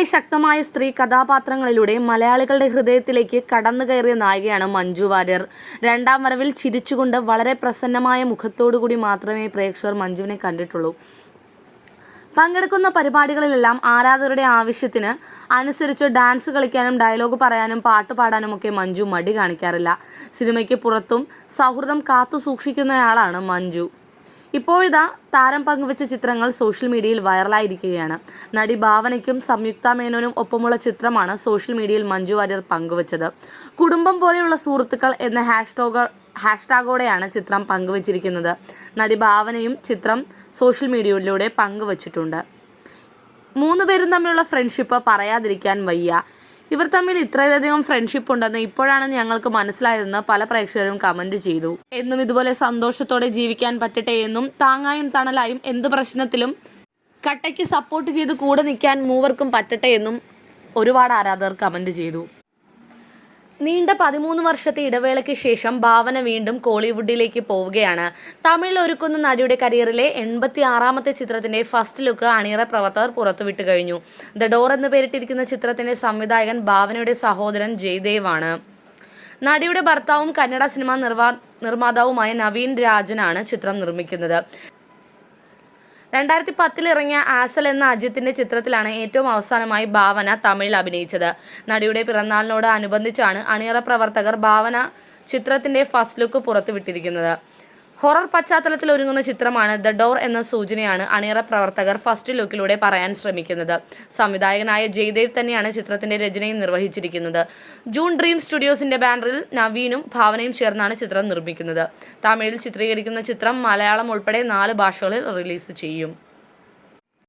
സിനിമയിലെ ശക്തമായ സ്ത്രീ കഥാപാത്രങ്ങളിലൂടെ മലയാളികളുടെ ഹൃദയത്തിലേക്ക് കടന്നു കയറിയ നായികയാണ് മഞ്ജു വാര്യർ. രണ്ടാം വരവിൽ ചിരിച്ചുകൊണ്ട് വളരെ പ്രസന്നമായ മുഖത്തോടുകൂടി മാത്രമേ പ്രേക്ഷകർ മഞ്ജുവിനെ കണ്ടിട്ടുള്ളൂ. പങ്കെടുക്കുന്ന പരിപാടികളിലെല്ലാം ആരാധകരുടെ ആവശ്യത്തിന് അനുസരിച്ച് ഡാൻസ് കളിക്കാനും ഡയലോഗ് പറയാനും പാട്ട് പാടാനും ഒക്കെ മഞ്ജു മടി കാണിക്കാറില്ല. സിനിമയ്ക്ക് പുറത്തും സൗഹൃദം കാത്തു സൂക്ഷിക്കുന്നയാളാണ് മഞ്ജു. ഇപ്പോഴിതാ താരം പങ്കുവച്ച ചിത്രങ്ങൾ സോഷ്യൽ മീഡിയയിൽ വൈറലായിരിക്കുകയാണ്. നടി ഭാവനയ്ക്കും സംയുക്ത മേനോനും ഒപ്പമുള്ള ചിത്രമാണ് സോഷ്യൽ മീഡിയയിൽ മഞ്ജു വാര്യർ പങ്കുവച്ചത്. കുടുംബം പോലെയുള്ള സുഹൃത്തുക്കൾ എന്ന ഹാഷ്ടാഗ് ഹാഷ്ടാഗോടെയാണ് ചിത്രം പങ്കുവച്ചിരിക്കുന്നത്. നടി ഭാവനയും ചിത്രം സോഷ്യൽ മീഡിയയിലൂടെ പങ്കുവച്ചിട്ടുണ്ട്. മൂന്ന് പേരും തമ്മിലുള്ള ഫ്രണ്ട്ഷിപ്പ് പറയാതിരിക്കാൻ വയ്യ. ഇവർ തമ്മിൽ ഇത്രയധികം ഫ്രണ്ട്ഷിപ്പ് ഉണ്ടെന്ന് ഇപ്പോഴാണ് ഞങ്ങൾക്ക് മനസ്സിലായതെന്ന് പല പ്രേക്ഷകരും കമന്റ് ചെയ്തു. എന്നും ഇതുപോലെ സന്തോഷത്തോടെ ജീവിക്കാൻ പറ്റട്ടെ എന്നും താങ്ങായും തണലായും എന്ത് പ്രശ്നത്തിലും കട്ടയ്ക്ക് സപ്പോർട്ട് ചെയ്ത് കൂടെ നിൽക്കാൻ മൂവർക്കും പറ്റട്ടെ എന്നും ഒരുപാട് ആരാധകർ കമന്റ് ചെയ്തു. നീണ്ട പതിമൂന്ന് വർഷത്തെ ഇടവേളയ്ക്ക് ശേഷം ഭാവന വീണ്ടും കോളിവുഡിലേക്ക് പോവുകയാണ്. തമിഴിൽ ഒരുക്കുന്ന നടിയുടെ കരിയറിലെ എൺപത്തി ആറാമത്തെ ചിത്രത്തിന്റെ ഫസ്റ്റ് ലുക്ക് അണിയറ പ്രവർത്തകർ പുറത്തുവിട്ടു കഴിഞ്ഞു. ദ ഡോർ എന്ന് പേരിട്ടിരിക്കുന്ന ചിത്രത്തിന്റെ സംവിധായകൻ ഭാവനയുടെ സഹോദരൻ ജയ്ദേവാണ്. നടിയുടെ ഭർത്താവും കന്നഡ സിനിമ നിർവാ നിർമ്മാതാവുമായ നവീൻ രാജനാണ് ചിത്രം നിർമ്മിക്കുന്നത്. രണ്ടായിരത്തി പത്തിൽ ഇറങ്ങിയ ആസൽ എന്ന അജിത്തിന്റെ ചിത്രത്തിലാണ് ഏറ്റവും അവസാനമായി ഭാവന തമിഴിൽ അഭിനയിച്ചത്. നടിയുടെ പിറന്നാളിനോട് അനുബന്ധിച്ചാണ് അണിയറ പ്രവർത്തകർ ഭാവന ചിത്രത്തിന്റെ ഫസ്റ്റ് ലുക്ക് പുറത്തുവിട്ടിരിക്കുന്നത്. ഹൊറർ പശ്ചാത്തലത്തിൽ ഒരുങ്ങുന്ന ചിത്രമാണ് ദ ഡോർ എന്ന സൂചനയാണ് അണിയറ പ്രവർത്തകർ ഫസ്റ്റ് ലുക്കിലൂടെ പറയാൻ ശ്രമിക്കുന്നത്. സംവിധായകനായ ജയ്ദേവ് തന്നെയാണ് ചിത്രത്തിന്റെ രചനയും നിർവഹിച്ചിരിക്കുന്നത്. ജൂൺ ഡ്രീം സ്റ്റുഡിയോസിന്റെ ബാനറിൽ നവീനും ഭാവനയും ചേർന്നാണ് ചിത്രം നിർമ്മിക്കുന്നത്. തമിഴിൽ ചിത്രീകരിക്കുന്ന ചിത്രം മലയാളം ഉൾപ്പെടെ നാല് ഭാഷകളിൽ റിലീസ് ചെയ്യും.